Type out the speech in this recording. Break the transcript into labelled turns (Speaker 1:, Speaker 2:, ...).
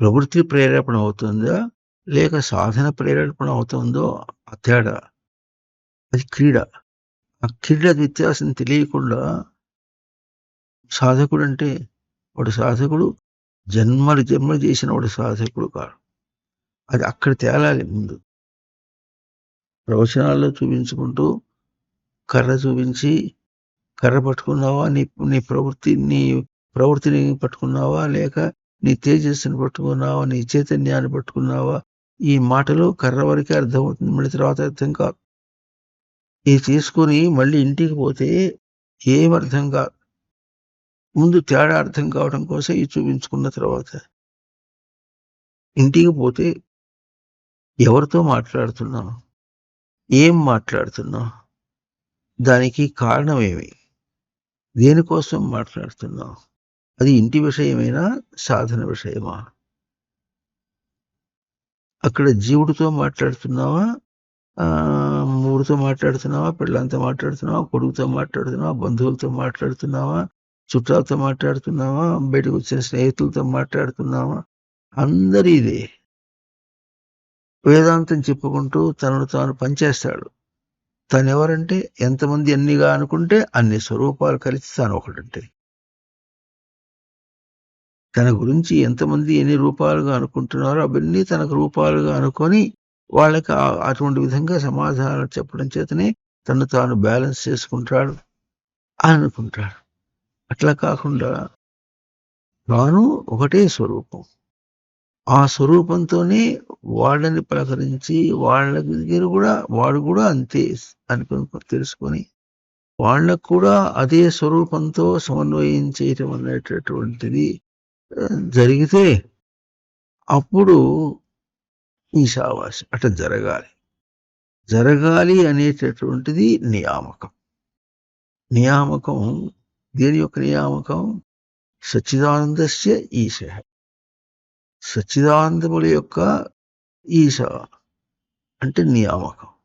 Speaker 1: ప్రవృత్తి ప్రేరేపణ అవుతుందా? లేక సాధన ప్రేరేపణ అవుతుందో? ఆ తేడా. అది క్రీడ. ఆ క్రీడ వ్యత్యాసం తెలియకుండా సాధకుడు అంటే వాడు సాధకుడు జన్మలు జన్మలు చేసిన వాడు సాధకుడు కాడు. అది అక్కడ తేలాలి ముందు. ప్రవచనాల్లో చూపించుకుంటూ కర్ర చూపించి కర్ర పట్టుకున్నావా? నీ నీ ప్రవృత్తి నీ ప్రవృత్తిని పట్టుకున్నావా? లేక నీ తేజస్సును పట్టుకున్నావా? నీ చైతన్యాన్ని పట్టుకున్నావా? ఈ మాటలు కర్ర వరకే అర్థమవుతుంది. మళ్ళీ తర్వాత అర్థం కాదు. ఇది తీసుకొని మళ్ళీ ఇంటికి పోతే ఏం అర్థం కాదు. ముందు తేడా అర్థం కావడం కోసం ఇది చూపించుకున్న తర్వాత ఇంటికి పోతే ఎవరితో మాట్లాడుతున్నావు? ఏం మాట్లాడుతున్నావు? దానికి కారణం ఏమి? దేనికోసం మాట్లాడుతున్నావు? అది ఇంటి విషయమైనా సాధన విషయమా? అక్కడ జీవుడితో మాట్లాడుతున్నావా? ఆ, మూడితో మాట్లాడుతున్నావా? పిల్లలతో మాట్లాడుతున్నావా? కొడుకుతో మాట్లాడుతున్నావా? బంధువులతో మాట్లాడుతున్నావా? చుట్టాలతో మాట్లాడుతున్నావా? బయటకు వచ్చిన స్నేహితులతో మాట్లాడుతున్నావా? అందరి ఇదే. వేదాంతం చెప్పుకుంటూ తనను తాను పనిచేస్తాడు. తను ఎవరంటే ఎంతమంది అన్నిగా అనుకుంటే అన్ని స్వరూపాలు కలిసి తాను ఒకటంటే తన గురించి ఎంతమంది ఎన్ని రూపాలుగా అనుకుంటున్నారో అవన్నీ తనకు రూపాలుగా అనుకొని వాళ్ళకి అటువంటి విధంగా సమాధానాలు చెప్పడం చేతనే తను తాను బ్యాలెన్స్ చేసుకుంటాడు అనుకుంటాడు. అట్లా కాకుండా తాను ఒకటే స్వరూపం. ఆ స్వరూపంతోనే వాళ్ళని పలకరించి వాళ్ళ దగ్గర కూడా వాడు కూడా అంతే అనుకుని తెలుసుకొని వాళ్ళకు కూడా అదే స్వరూపంతో సమన్వయం చేయటం అనేటటువంటిది జరిగితే అప్పుడు ఈ సావాసం అట జరగాలి. జరగాలి అనేటటువంటిది నియామకం. నియామకం దేని యొక్క నియామకం? సచ్చిదానందస్య ఈశ. సచ్చిదానందముల యొక్క ఈశ అంటే నియామకం.